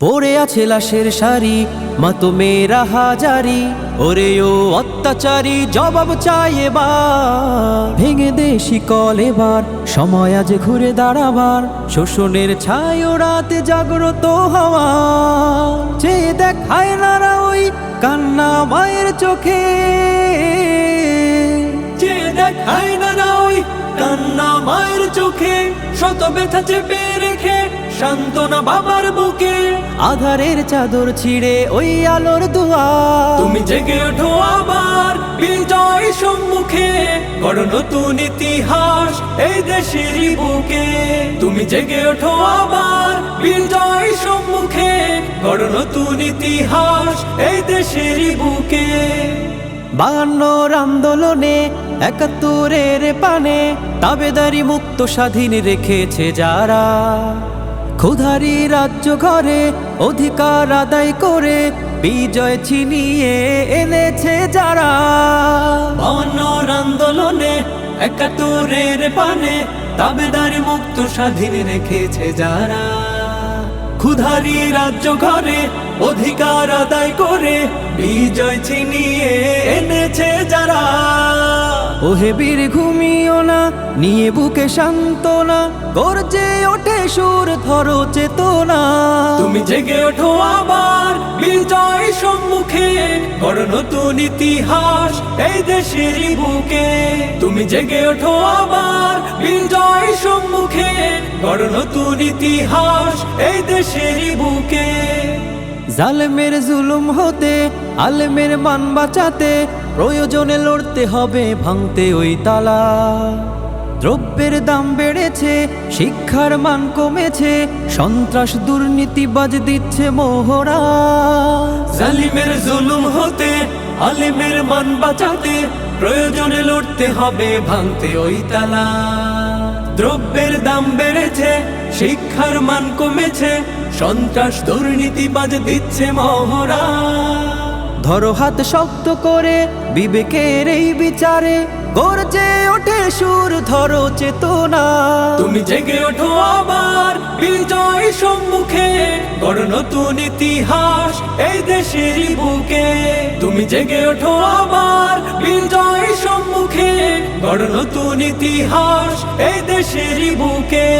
পড়ে আছে লাশের শাড়ি মাতো মেয়েরা হাজারি। ওরে ও অত্যাচারী, জবাব চাই এবার। ভেঙে দে শিকল এবার, সময় আজ ঘুরে দাঁড়াবার। শোষণের ছায় রাতে জাগ্রত হওয়া চেয়ে দেখায় নারা ওই কান্না মায়ের চোখে। চেয়ে দেখায় চোখে শত ব্যথা চেপে রেখে সান্ত্বনা বাবার বুকে আধারের চাদর ছিঁড়ে ওই আলোর দুয়ার। তুমি জেগে ওঠো আবার বিজয় সম্মুখে গড় নতুন ইতিহাস এই দেশের বুকে। তুমি জেগে ওঠো আবার বিজয় সম্মুখে গড় নতুন ইতিহাস এই দেশের বুকে। বায়ান্নর আন্দোলনে একাত্তরের পানে তাবেদারি মুক্ত স্বাধীন রেখেছে যারা। ক্ষুধারি রাজ্য ঘরে অধিকার আদায় করে বিজয় ছিনিয়ে এনেছে যারা। বায়ান্নর আন্দোলনে একাত্তরের পানে তাবেদারি মুক্ত স্বাধীন রেখেছে যারা। ক্ষুধারি রাজ্য ঘরে অধিকার আদায় করে বিজয় ছিনিয়ে ওহে বীর ঘুমিও না নিয়ে বুকে সান্ত্বনা গর্জে ওঠে সুর ধরো চেতনা। তুমি জেগে ওঠো আবার বিজয় সম্মুখে গড় নতুন ইতিহাস এই দেশের বুকে। তুমি জেগে ওঠো আবার বিজয় সম্মুখে গড় নতুন ইতিহাস এই দেশের বুকে। জালেমের জুলুম হতে আলেমের মান বাঁচাতে প্রয়োজনে লড়তে হবে, ভাঙতে ওই তালা। দ্রব্যের দাম বেড়েছে, শিক্ষার মান কমেছে, সন্ত্রাস দুর্নীতিবাজ দিচ্ছে মোহরা। জালিমের জুলুম হতে, আলিমের মান বাঁচাতে, প্রয়োজনে লড়তে হবে, ভাঙতে ওই তালা। দ্রব্যের দাম বেড়েছে, শিক্ষার মান কমেছে, সন্ত্রাস দুর্নীতিবাজ দিচ্ছে মহড়া ধরো হাত শক্ত করে বিবেকের এই বিচারে, গর্জে ওঠে সুর, ধরো চেতনা। তুমি জেগে ওঠো আবার, বিজয় সম্মুখে, গড় নতুন ইতিহাস এই দেশের বুকে। তুমি জেগে ওঠো আবার, বিজয় সম্মুখে, গড় নতুন ইতিহাস এই দেশের বুকে।